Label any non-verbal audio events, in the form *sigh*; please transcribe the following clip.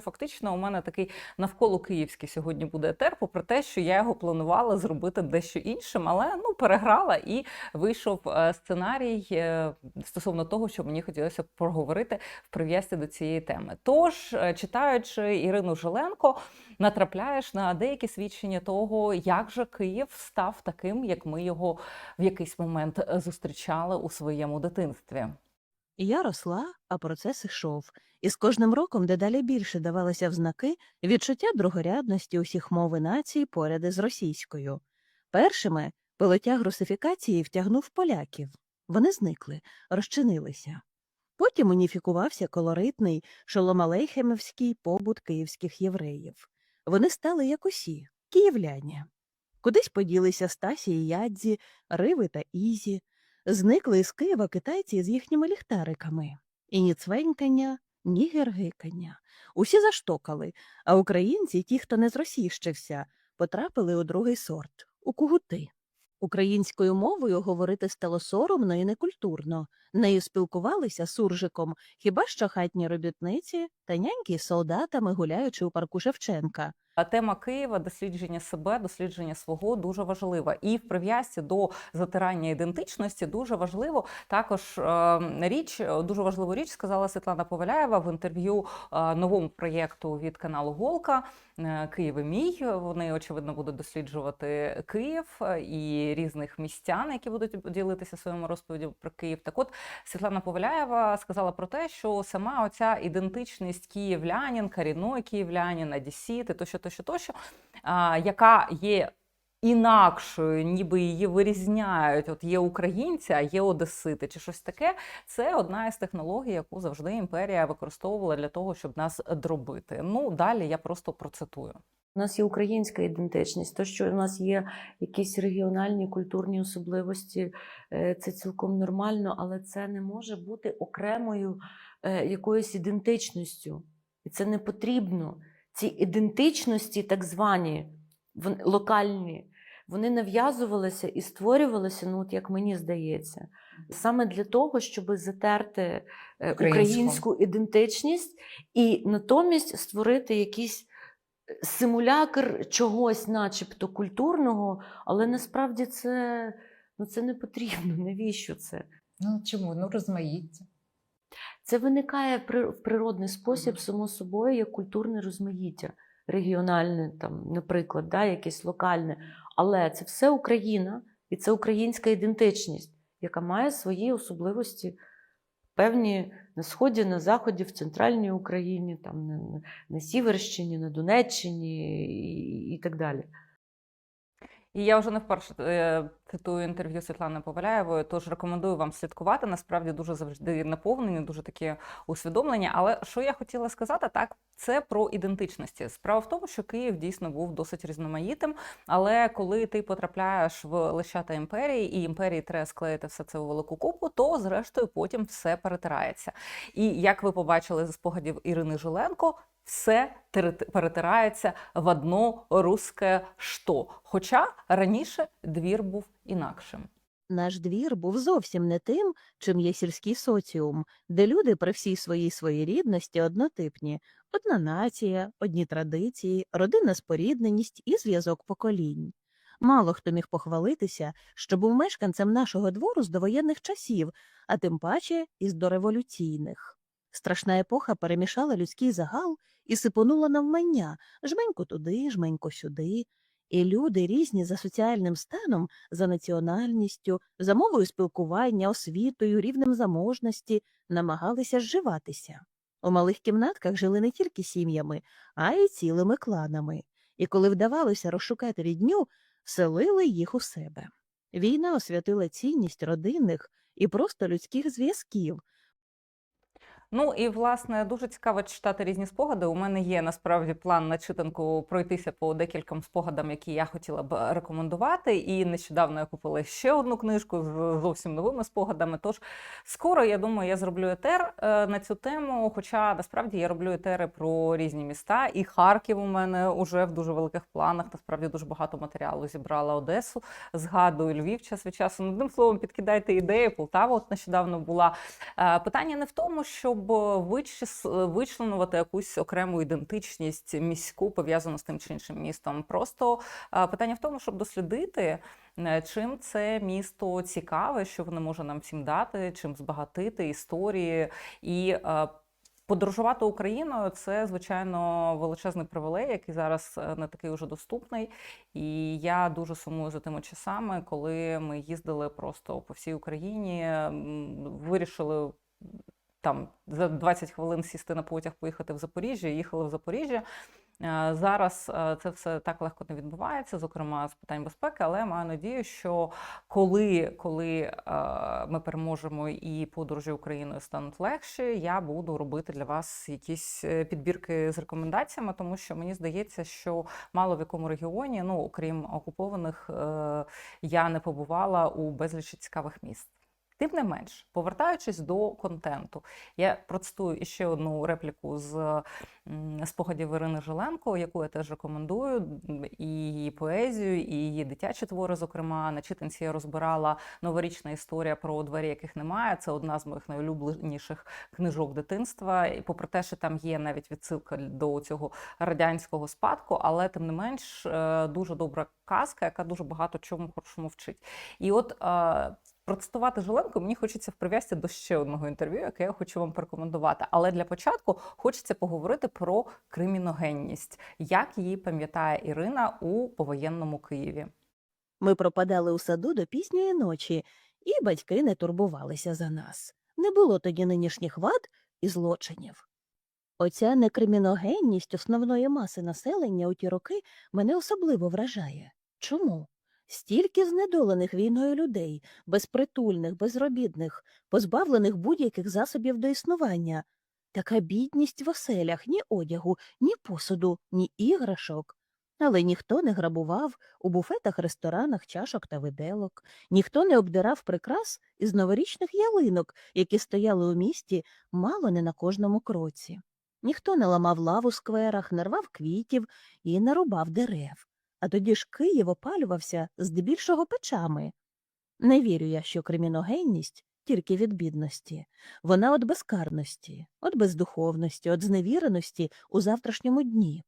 Фактично, у мене такий навколо київський сьогодні буде етер, попри те, що я його планувала зробити дещо іншим, але ну переграла і вийшов е, сценарій е, стосовно того, що мені хотілося проговорити в прив'язці до цієї теми. Тож, е, читаючи Ірину Жиленко, натрапляєш на деякі свідчення того, як же Київ став таким, як ми його в якийсь момент зустрічали у своєму дитинстві. Я росла, а процес ішов, і з кожним роком дедалі більше давалося в знаки відчуття другорядності усіх мов і націй поряд із російською. Першими пилотяг русифікації втягнув поляків. Вони зникли, розчинилися. Потім уніфікувався колоритний шоломалейхемівський побут київських євреїв. Вони стали як усі київляні. Кудись поділися Стасі і Ядзі, Риви та Ізі, зникли із Києва китайці з їхніми ліхтариками. І ні цвенькання, ні гергикання. Усі заштокали, а українці, ті, хто не зросійщився, потрапили у другий сорт у кугути. Українською мовою говорити стало соромно і некультурно. Нею спілкувалися суржиком хіба що хатні робітниці та няньки з солдатами, гуляючи у парку Шевченка. Тема Києва, дослідження себе, дослідження свого дуже важлива. І в прив'язці до затирання ідентичності дуже важливо також е, річ, дуже важливу річ сказала Світлана Поваляєва в інтерв'ю е, новому проєкту від каналу Голка е, Київ і мій. Вони очевидно будуть досліджувати Київ е, і різних містян, які будуть ділитися своїми розповідями про Київ. Так от Світлана Поваляєва сказала про те, що сама оця ідентичність київлянин, корінної київлянин, одесіти, тощо, тощо, тощо, яка є інакшою, ніби її вирізняють. От є українці, а є одесити, чи щось таке. Це одна із технологій, яку завжди імперія використовувала для того, щоб нас дробити. Ну далі я просто процитую. У нас є українська ідентичність, то, що у нас є якісь регіональні культурні особливості, е, це цілком нормально, але це не може бути окремою е, якоюсь ідентичністю. І це не потрібно. Ці ідентичності, так звані, локальні, вони нав'язувалися і створювалися, ну от як мені здається, саме для того, щоб затерти е, Українську. українську ідентичність і натомість створити якісь симулякр чогось, начебто культурного, але насправді це, ну, це не потрібно. *laughs* Навіщо це? Ну чому? Ну розмаїття. Це виникає в природний спосіб, само собою, як культурне розмаїття, регіональне, там, наприклад, да, якесь локальне. Але це все Україна і це українська ідентичність, яка має свої особливості. Певні на сході, на заході, в центральній Україні, там на, Сіверщині, на Донеччині і, і так далі. І я вже не вперше е, цитую інтерв'ю Світлани Поваляєвої, тож рекомендую вам слідкувати. Насправді дуже завжди наповнені, дуже такі усвідомлення. Але що я хотіла сказати, так це про ідентичності. Справа в тому, що Київ дійсно був досить різноманітним. Але коли ти потрапляєш в лищата імперії, і імперії треба склеїти все це у велику купу, то зрештою потім все перетирається. І як ви побачили зі спогадів Ірини Жиленко, все перетирається в одно русське що. Хоча раніше двір був інакшим. Наш двір був зовсім не тим, чим є сільський соціум, де люди при всій своїй своєрідності однотипні одна нація, одні традиції, родинна спорідненість і зв'язок поколінь. Мало хто міг похвалитися, що був мешканцем нашого двору з довоєнних часів, а тим паче із дореволюційних. Страшна епоха перемішала людський загал і сипонула навмання жменько туди, жменько сюди. І люди різні за соціальним станом, за національністю, за мовою спілкування, освітою, рівнем заможності намагалися зживатися. У малих кімнатках жили не тільки сім'ями, а й цілими кланами, і коли вдавалося розшукати рідню, селили їх у себе. Війна освятила цінність родинних і просто людських зв'язків, Ну і власне дуже цікаво читати різні спогади. У мене є насправді план на читанку пройтися по декільком спогадам, які я хотіла б рекомендувати. І нещодавно я купила ще одну книжку з зовсім новими спогадами. Тож скоро я думаю, я зроблю етер е, на цю тему. Хоча насправді я роблю етери про різні міста, і Харків у мене вже в дуже великих планах. Насправді дуже багато матеріалу зібрала Одесу. Згадую Львів час від часу. Ну, Одним словом, підкидайте ідеї. Полтава от нещодавно була. Е, Питання не в тому, щоб щоб вичленувати якусь окрему ідентичність міську пов'язану з тим чи іншим містом. Просто питання в тому, щоб дослідити, е, чим це місто цікаве, що воно може нам всім дати, чим збагатити історії і. Подорожувати Україною це звичайно величезний привілей, який зараз е, не такий уже доступний. І я дуже сумую за тими часами, коли ми їздили просто по всій Україні, вирішили там за 20 хвилин сісти на потяг, поїхати в Запоріжжя, їхали в Запоріжжя. Е, Зараз е, це все так легко не відбувається, зокрема з питань безпеки, але маю надію, що коли, коли е, ми переможемо і подорожі Україною стануть легші, я буду робити для вас якісь підбірки з рекомендаціями, тому що мені здається, що мало в якому регіоні, ну окрім окупованих, я не побувала у безлічі цікавих міст. Тим не менш, повертаючись до контенту, я процитую іще одну репліку з спогадів Ірини Жиленко, яку я теж рекомендую, і її поезію, і її дитячі твори. Зокрема, на читанці я розбирала новорічна історія про двері, яких немає. Це одна з моїх найулюбленіших книжок дитинства. І попри те, що там є навіть відсилка до цього радянського спадку, але тим не менш е, дуже добра казка, яка дуже багато чому хорошому вчить. І от е, Процитувати Жиленко мені хочеться в прив'язці до ще одного інтерв'ю, яке я хочу вам порекомендувати. Але для початку хочеться поговорити про криміногенність, як її пам'ятає Ірина у повоєнному Києві. Ми пропадали у саду до пізньої ночі, і батьки не турбувалися за нас. Не було тоді нинішніх вад і злочинів. Оця некриміногенність основної маси населення у ті роки мене особливо вражає. Чому? Стільки знедолених війною людей, безпритульних, безробітних, позбавлених будь-яких засобів до існування. Така бідність в оселях ні одягу, ні посуду, ні іграшок. Але ніхто не грабував у буфетах, ресторанах, чашок та виделок, ніхто не обдирав прикрас із новорічних ялинок, які стояли у місті мало не на кожному кроці. Ніхто не ламав лав у скверах, не рвав квітів і не рубав дерев. А тоді ж Київ опалювався здебільшого печами. Не вірю я, що криміногенність тільки від бідності. Вона від безкарності, від бездуховності, від зневіреності у завтрашньому дні.